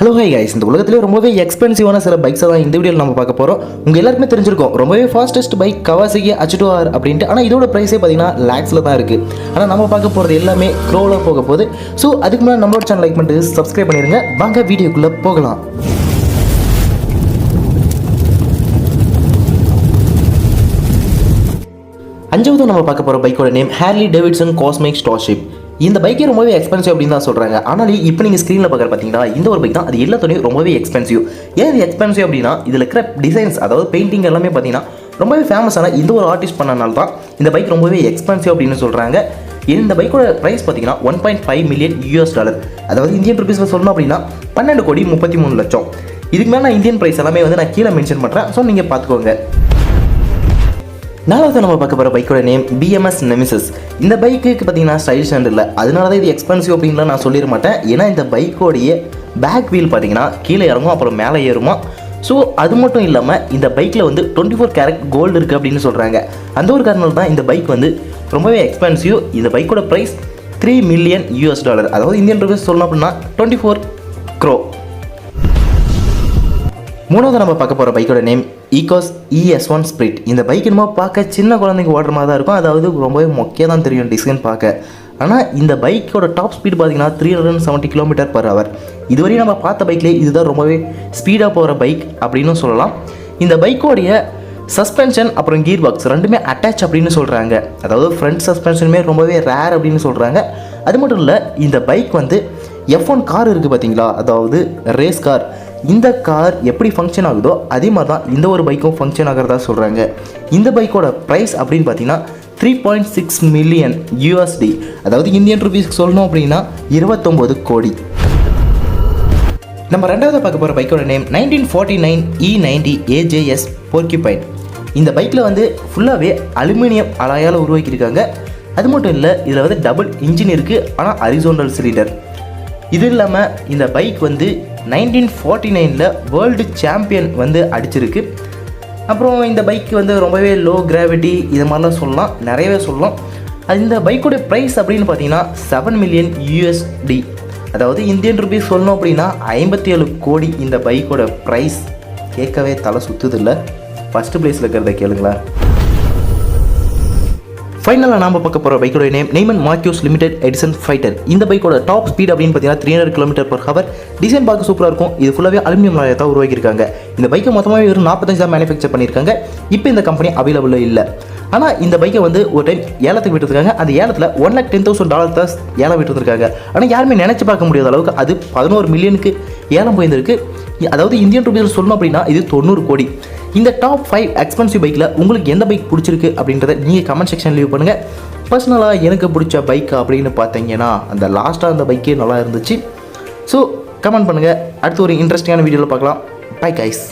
Hello hi guys இந்த உலகத்திலே ரொம்பவே எக்ஸ்பென்சிவான சில பைக்ஸை தான் இந்த வீடியோவில் நம்ம பார்க்க போகிறோம் உங்கள் எல்லாருக்குமே தெரிஞ்சிருக்கும். ரொம்பவே ஃபாஸ்டஸ்ட் பைக் கவாசிக்கு அச்சுட்டு ஆர் அப்படின்ட்டு. ஆனால் இதோட ப்ரைஸே பார்த்தீங்கன்னா லேக்ஸில் தான் இருக்குது ஆனால் நம்ம பார்க்க போகிறது எல்லாமே க்ரோவில் போக போகுது. ஸோ அதுக்கு முன்னாடி நம்மளோட சேனல் லைக் பண்ணிட்டு சப்ஸ்கிரைப் பண்ணிடுங்க வாங்க வீடியோக்குள்ளே போகலாம். அஞ்சாவது நம்ம பார்க்க போகிற பைக்கோட name Harley Davidson cosmic starship இந்த பைக்கே ரொம்பவே எக்ஸ்பென்சிவ் அப்படின்னு தான் சொல்கிறாங்க ஆனால் இப்போ நீங்கள் ஸ்க்ரீனில் பார்க்குற பார்த்தீங்கன்னா இந்த ஒரு பைக் தான். அது எல்லாத்துலேயும் ரொம்பவே எக்ஸ்பென்சிவ் ஏன் இது எக்ஸ்பென்சிவ் அப்படின்னா இதில் இருக்கிற டிசைன்ஸ் அதாவது பெயிண்டிங் எல்லாமே பார்த்தீங்கன்னா ரொம்பவே ஃபேமஸான இந்த ஒரு ஆர்டிஸ்ட் பண்ணனால தான் இந்த பைக் ரொம்பவே எக்ஸ்பென்சிவ் அப்படின்னு சொல்கிறாங்க இந்த பைக்கோட ப்ரைஸ் பார்த்தீங்கன்னா one point five million US dollar அதாவது இந்தியன் ருபீஸில் சொல்லணும் அப்படின்னா பன்னெண்டு கோடி முப்பத்தி மூணு லட்சம். இதுக்கு மேலே நான் இந்தியன் ப்ரைஸ் எல்லாமே வந்து நான் கீழே மென்ஷன் பண்ணுறேன் ஸோ நீங்கள் பார்த்துக்கோங்க நாலாவது நம்ம பார்க்க போகிற பைக்கோட நேம் பிஎம்எஸ் நெமிசஸ் இந்த பைக்குக்கு பார்த்தீங்கன்னா ஸ்டைல் ஸ்டாண்ட் இல்லை. அதனால தான் இது எக்ஸ்பென்சிவ் அப்படின்லாம் நான் சொல்லிட மாட்டேன். ஏன்னா இந்த பைக்கோடைய பேக் வீல் பார்த்தீங்கன்னா கீழே இறங்கும் அப்புறம் மேலே ஏறுமா. ஸோ அது மட்டும் இல்லாமல் இந்த பைக்கில் வந்து டுவெண்ட்டி ஃபோர் கேரட் கோல்டு இருக்குது அப்படின்னு சொல்கிறாங்க அந்த ஒரு காரணம் தான் இந்த பைக் வந்து ரொம்பவே எக்ஸ்பென்சிவ் இந்த பைக்கோட price three million US dollar அதாவது இந்தியன் ருபீஸ் சொல்லணும் அப்படின்னா டுவெண்ட்டி ஃபோர் க்ரோ மூணாவது நம்ம பார்க்க போகிற பைக்கோட name Ecosse ES one spirit இந்த பைக் என்னமோ பார்க்க சின்ன குழந்தைங்க ஓடுற மாதிரி தான் இருக்கும். அதாவது ரொம்பவே மொக்கையாக தான் தெரியும் டிசைன் பார்க்க. ஆனால் இந்த பைக்கோட டாப் ஸ்பீடு பார்த்தீங்கன்னா three hundred seventy kilometre per hour இதுவரையும் நம்ம பார்த்த பைக்லேயே இதுதான் ரொம்பவே ஸ்பீடாக போகிற பைக் அப்படின்னு சொல்லலாம். இந்த பைக்கோடைய சஸ்பென்ஷன் அப்புறம் கீர் பாக்ஸ் ரெண்டுமே அட்டாச் அப்படின்னு சொல்கிறாங்க அதாவது ஃப்ரண்ட் சஸ்பென்ஷனுமே ரொம்பவே ரேர் அப்படின்னு சொல்கிறாங்க அது மட்டும் இல்லை இந்த பைக் வந்து எஃப் ஒன் கார் இருக்குது பார்த்தீங்களா? அதாவது ரேஸ் கார் இந்த கார் எப்படி ஃபங்க்ஷன் ஆகுதோ அதே மாதிரி தான் இந்த ஒரு பைக்கும் ஃபங்க்ஷன் ஆகிறதா சொல்கிறாங்க இந்த பைக்கோட ப்ரைஸ் அப்படின்னு பார்த்தீங்கன்னா three point six million USD அதாவது இந்தியன் ருபீஸ்க்கு சொல்லணும் அப்படின்னா இருபத்தொம்போது கோடி. நம்ம ரெண்டாவது பார்க்க போகிற பைக்கோட name nineteen forty nine E ninety AJS Porcupine இந்த பைக்கில் வந்து ஃபுல்லாகவே அலுமினியம் அலாயால் உருவாக்கியிருக்காங்க. அது மட்டும் இல்லை இதில் வந்து டபுள் இன்ஜின் இருக்குது ஆனால் அரிசோண்டல் சிலிண்டர் இது இல்லாமல் இந்த பைக் வந்து நைன்டீன் ஃபார்ட்டி நைனில் வேர்ல்டு சாம்பியன் வந்து அடிச்சிருக்கு. அப்புறம் இந்த பைக் வந்து ரொம்பவே லோ கிராவிட்டி இது மாதிரிலாம் சொல்லலாம். நிறையவே சொல்லலாம். அது இந்த பைக்கோட ப்ரைஸ் அப்படின்னு பார்த்தீங்கன்னா செவன் மில்லியன் யூஎஸ்டி அதாவது இந்தியன் ருபீஸ் சொல்லணும் அப்படின்னா ஐம்பத்தி ஏழு கோடி இந்த பைக்கோட ப்ரைஸ் கேட்கவே தலை சுற்றுதில்லை ஃபஸ்ட்டு ப்ளேஸில் இருக்கிறத கேளுங்களேன். ஃபைனலாக நாம் பார்க்க போகிற பைக்கோட name Neiman Marcus limited edition fighter இந்த பைக்கோட டாப் ஸ்பீட் அப்படின்னு பார்த்தீங்கன்னா three hundred kilometre per hour design பார்க்க சூப்பராக இருக்கும். இது ஃபுல்லாகவே அலுமினியம் லாயத்தான் உருவாக்கியிருக்காங்க. இந்த பைக்கை மொத்தமாக வெறும் நாற்பத்தஞ்சு தான் மேனுஃபேக்சர் பண்ணியிருக்காங்க. இப்போ இந்த கம்பெனி அவைலபிள் இல்லை. ஆனால் இந்த பைக்கை வந்து ஒரு டைம் ஏலத்துக்கு விட்டுருக்காங்க. அந்த ஏலத்தில் one lakh ten thousand dollar தான் ஏலம் விட்டுருக்காங்க ஆனால் யாருமே நினச்சி பார்க்க முடியாத அளவுக்கு அது பதினோரு மில்லியனுக்கு ஏலம் போயிருந்திருக்கு. அதாவது இந்தியன் ருபீஸ் சொல்லணும் அப்படின்னா இது தொண்ணூறு கோடி. இந்த டாப் ஃபைவ் எக்ஸ்பென்சிவ் பைக்கில் உங்களுக்கு எந்த பைக் பிடிச்சிருக்கு அப்படின்றத நீங்கள் கமெண்ட் செக்ஷன் லீவ் பண்ணுங்கள் பர்சனலாக எனக்கு பிடிச்ச பைக் அப்படின்னு பார்த்தீங்கன்னா அந்த லாஸ்ட்டாக அந்த பைக்கே நல்லா இருந்துச்சு. ஸோ கமெண்ட் பண்ணுங்கள் அடுத்து ஒரு இன்ட்ரெஸ்டிங்கான வீடியோவில் பார்க்கலாம். Bye guys